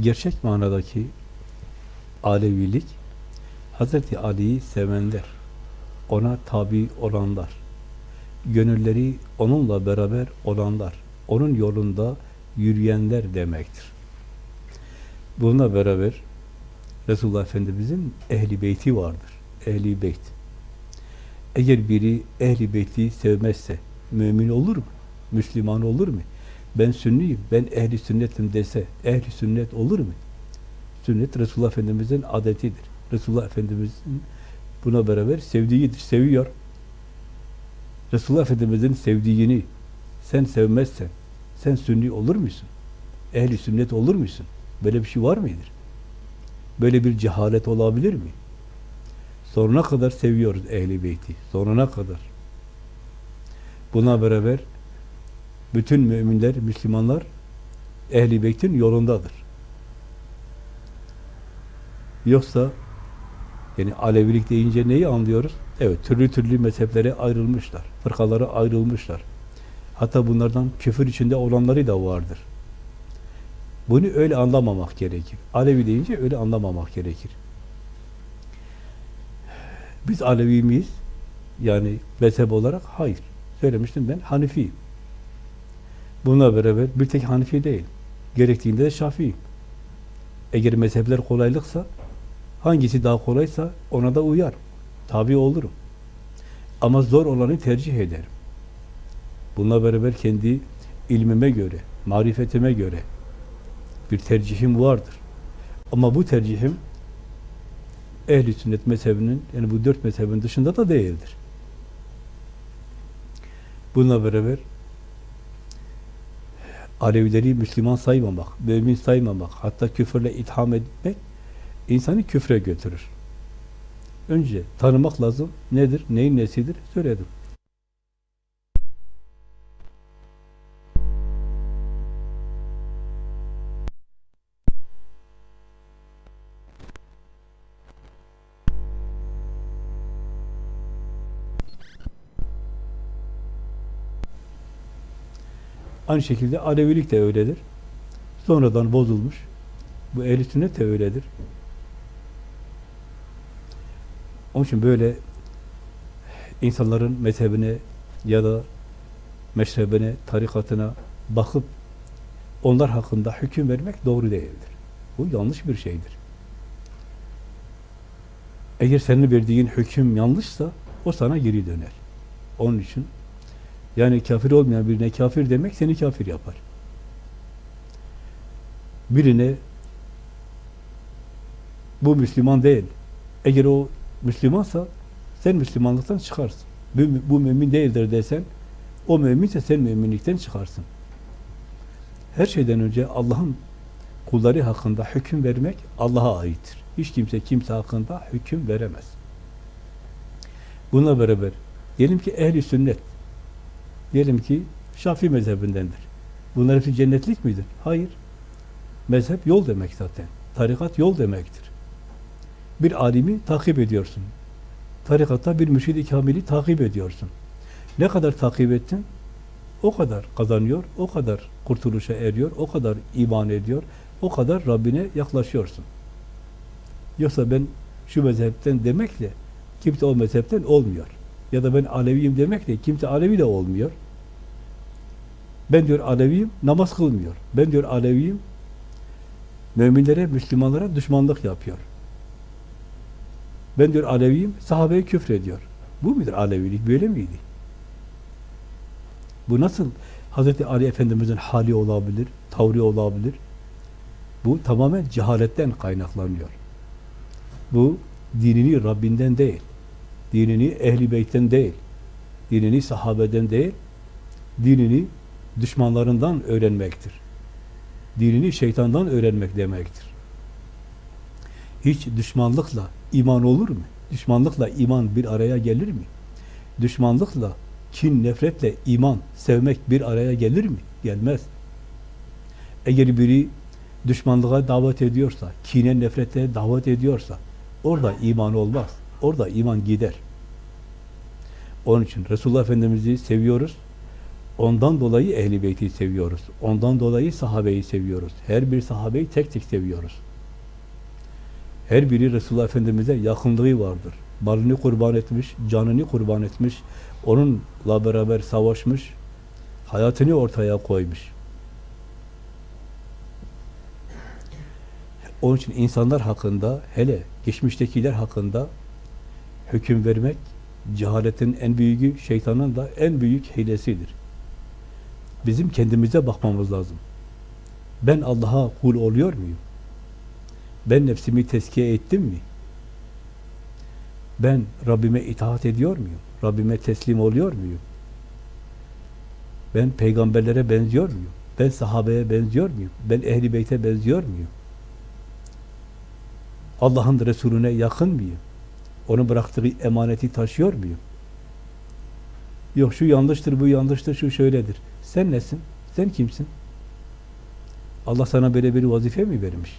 gerçek manadaki Alevilik, Hazreti Ali'yi sevenler, ona tabi olanlar, gönülleri onunla beraber olanlar, onun yolunda yürüyenler demektir. Bununla beraber Resulullah Efendimiz'in ehli beyti vardır. Ehli beyt. Eğer biri ehli beyti sevmezse mümin olur mu? Müslüman olur mu? Ben sünniyim, ben ehli sünnetim dese ehli sünnet olur mu? Sünnet Resulullah Efendimiz'in adetidir. Resulullah Efendimiz'in buna beraber sevdiğidir, seviyor. Resulullah Efendimiz'in sevdiğini sen sevmezsen, sen sünni olur musun? Ehli sünnet olur musun? Böyle bir şey var mıdır? Böyle bir cehalet olabilir mi? Sonuna kadar seviyoruz ehli beyti. Sonuna kadar. Buna beraber bütün müminler, Müslümanlar ehli beytin yolundadır. Yoksa yani Alevilik deyince neyi anlıyoruz? Evet, türlü türlü mezheplere ayrılmışlar, fırkalara ayrılmışlar. Hatta bunlardan küfür içinde olanları da vardır. Bunu öyle anlamamak gerekir. Alevi deyince öyle anlamamak gerekir. Biz Alevi miyiz? Yani mezhep olarak hayır. Söylemiştim ben Hanifiyim. Bununla beraber bir tek Hanifi değil. Gerektiğinde de Şafiiyim. Eğer mezhepler kolaylıksa hangisi daha kolaysa ona da uyar. Tabi olurum. Ama zor olanı tercih ederim. Bununla beraber kendi ilmime göre, marifetime göre bir tercihim vardır. Ama bu tercihim ehli sünnet mezhebinin yani bu dört mezhebin dışında da değildir. Bununla beraber Alevileri Müslüman saymamak, mümin saymamak, hatta küfürle itham etmek insanı küfre götürür. Önce tanımak lazım. Nedir? Neyin nesidir? Söyledim. Aynı şekilde Alevilik de öyledir. Sonradan bozulmuş. Bu ehl sünnet de öyledir. Onun için böyle insanların mezhebine ya da meşrebine, tarikatına bakıp onlar hakkında hüküm vermek doğru değildir. Bu yanlış bir şeydir. Eğer senin verdiğin hüküm yanlışsa o sana geri döner. Onun için yani kafir olmayan birine kafir demek seni kafir yapar. Birine bu Müslüman değil. Eğer o Müslümansa sen Müslümanlıktan çıkarsın. Bu, bu mümin değildir desen o müminse sen müminlikten çıkarsın. Her şeyden önce Allah'ın kulları hakkında hüküm vermek Allah'a aittir. Hiç kimse kimse hakkında hüküm veremez. Bununla beraber diyelim ki ehli sünnet diyelim ki Şafii mezhebindendir. Bunlar hepsi cennetlik midir? Hayır. Mezhep yol demek zaten. Tarikat yol demektir. Bir alimi takip ediyorsun. Tarikatta bir mürşid-i kamili takip ediyorsun. Ne kadar takip ettin? O kadar kazanıyor, o kadar kurtuluşa eriyor, o kadar iman ediyor, o kadar Rabbine yaklaşıyorsun. Yoksa ben şu mezhepten demekle kimse o mezhepten olmuyor. Ya da ben Aleviyim demekle kimse Alevi de olmuyor. Ben diyor Aleviyim, namaz kılmıyor. Ben diyor Aleviyim, müminlere, Müslümanlara düşmanlık yapıyor. Ben diyor Aleviyim, sahabeye küfrediyor. Bu mudur Alevilik? Böyle miydi? Bu nasıl Hazreti Ali Efendimiz'in hali olabilir, tavrı olabilir? Bu tamamen cehaletten kaynaklanıyor. Bu dinini Rabbinden değil, dinini ehli beytten değil, dinini sahabeden değil, dinini düşmanlarından öğrenmektir. Dinini şeytandan öğrenmek demektir. Hiç düşmanlıkla iman olur mu? Düşmanlıkla iman bir araya gelir mi? Düşmanlıkla, kin, nefretle iman, sevmek bir araya gelir mi? Gelmez. Eğer biri düşmanlığa davet ediyorsa, kine, nefrete davet ediyorsa, orada iman olmaz. Orada iman gider. Onun için Resulullah Efendimiz'i seviyoruz. Ondan dolayı Ehl-i Beyt'i seviyoruz. Ondan dolayı sahabeyi seviyoruz. Her bir sahabeyi tek tek seviyoruz. Her biri Resulullah Efendimiz'e yakınlığı vardır. Malını kurban etmiş, canını kurban etmiş, onunla beraber savaşmış, hayatını ortaya koymuş. Onun için insanlar hakkında, hele geçmiştekiler hakkında hüküm vermek, cehaletin en büyüğü, şeytanın da en büyük hilesidir. Bizim kendimize bakmamız lazım. Ben Allah'a kul oluyor muyum? Ben nefsimi tezkiye ettim mi? Ben Rabbime itaat ediyor muyum? Rabbime teslim oluyor muyum? Ben peygamberlere benziyor muyum? Ben sahabeye benziyor muyum? Ben ehli beyte benziyor muyum? Allah'ın Resulüne yakın mıyım? Onun bıraktığı emaneti taşıyor muyum? Yok şu yanlıştır, bu yanlıştır, şu şöyledir. Sen nesin? Sen kimsin? Allah sana böyle bir vazife mi vermiş?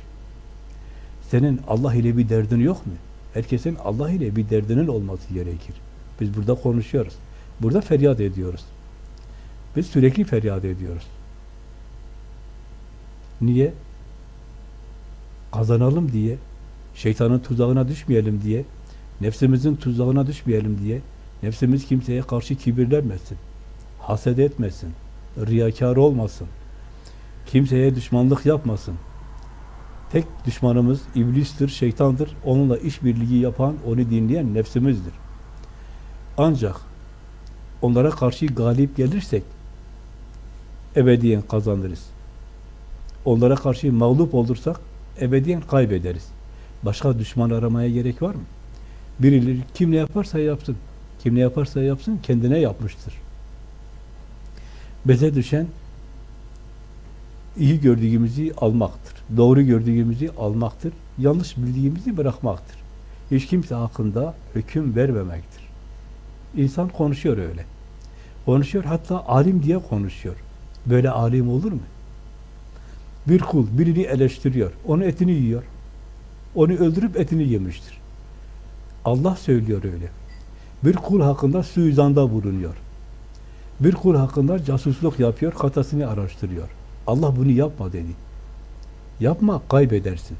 Senin Allah ile bir derdin yok mu? Herkesin Allah ile bir derdinin olması gerekir. Biz burada konuşuyoruz. Burada feryat ediyoruz. Biz sürekli feryat ediyoruz. Niye? Kazanalım diye, şeytanın tuzağına düşmeyelim diye, nefsimizin tuzağına düşmeyelim diye, nefsimiz kimseye karşı kibirlenmesin, haset etmesin, riyakar olmasın, kimseye düşmanlık yapmasın. Tek düşmanımız iblistir, şeytandır. Onunla işbirliği yapan, onu dinleyen nefsimizdir. Ancak onlara karşı galip gelirsek ebediyen kazanırız. Onlara karşı mağlup olursak ebediyen kaybederiz. Başka düşman aramaya gerek var mı? Birileri kim ne yaparsa yapsın. Kim ne yaparsa yapsın kendine yapmıştır. Bize düşen iyi gördüğümüzü almaktır. Doğru gördüğümüzü almaktır. Yanlış bildiğimizi bırakmaktır. Hiç kimse hakkında hüküm vermemektir. İnsan konuşuyor öyle. Konuşuyor hatta alim diye konuşuyor. Böyle alim olur mu? Bir kul birini eleştiriyor. Onun etini yiyor. Onu öldürüp etini yemiştir. Allah söylüyor öyle. Bir kul hakkında suizanda bulunuyor. Bir kul hakkında casusluk yapıyor, hatasını araştırıyor. Allah bunu yapma dedi. Yapma, kaybedersin.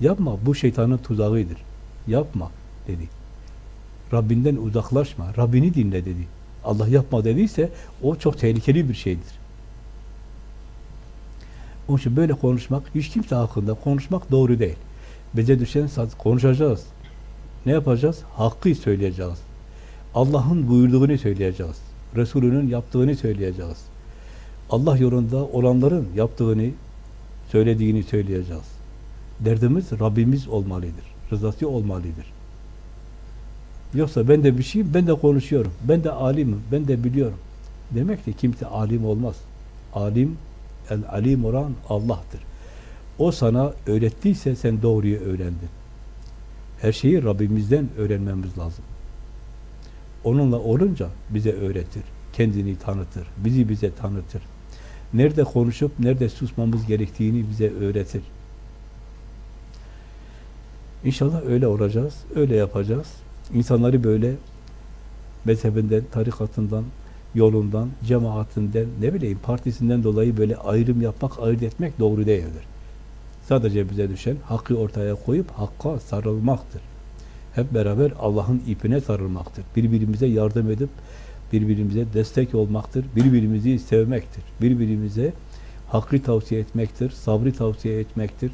Yapma, bu şeytanın tuzağıdır. Yapma dedi. Rabbinden uzaklaşma, Rabbini dinle dedi. Allah yapma dediyse o çok tehlikeli bir şeydir. Onun için böyle konuşmak, hiç kimse hakkında konuşmak doğru değil. Bize düşen konuşacağız. Ne yapacağız? Hakkı söyleyeceğiz. Allah'ın buyurduğunu söyleyeceğiz. Resulünün yaptığını söyleyeceğiz. Allah yolunda olanların yaptığını, söylediğini söyleyeceğiz. Derdimiz Rabbimiz olmalıdır. Rızası olmalıdır. Yoksa ben de bir şeyim, ben de konuşuyorum. Ben de alimim, ben de biliyorum. Demek ki kimse alim olmaz. Alim, el alim olan Allah'tır. O sana öğrettiyse sen doğruyu öğrendin. Her şeyi Rabbimizden öğrenmemiz lazım. Onunla olunca bize öğretir, kendini tanıtır, bizi bize tanıtır. Nerede konuşup nerede susmamız gerektiğini bize öğretir. İnşallah öyle olacağız, öyle yapacağız. İnsanları böyle mezhebinden, tarikatından, yolundan, cemaatinden, ne bileyim partisinden dolayı böyle ayrım yapmak, ayırt etmek doğru değildir. Sadece bize düşen hakkı ortaya koyup hakka sarılmaktır. Hep beraber Allah'ın ipine sarılmaktır. Birbirimize yardım edip birbirimize destek olmaktır. Birbirimizi sevmektir. Birbirimize hakkı tavsiye etmektir. Sabrı tavsiye etmektir.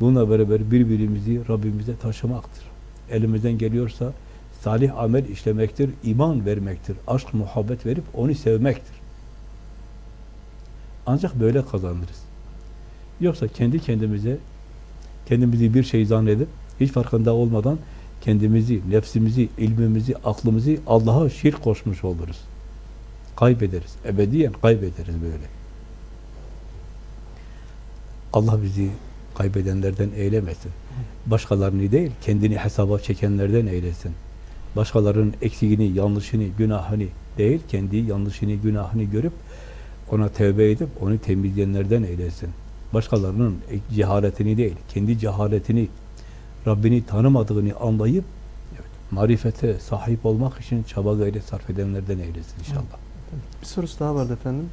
Bununla beraber birbirimizi Rabbimize taşımaktır. Elimizden geliyorsa salih amel işlemektir, iman vermektir, aşk, muhabbet verip onu sevmektir. Ancak böyle kazanırız. Yoksa kendi kendimize kendimizi bir şey zannedip hiç farkında olmadan kendimizi, nefsimizi, ilmimizi, aklımızı Allah'a şirk koşmuş oluruz. Kaybederiz. Ebediyen kaybederiz böyle. Allah bizi kaybedenlerden eylemesin. Başkalarını değil, kendini hesaba çekenlerden eylesin. Başkalarının eksiğini, yanlışını, günahını değil, kendi yanlışını, günahını görüp ona tevbe edip onu temizleyenlerden eylesin. Başkalarının cehaletini değil, kendi cehaletini, Rabbini tanımadığını anlayıp evet, marifete sahip olmak için çaba gayret sarf edenlerden eylesin inşallah. Bir sorusu daha vardı efendim.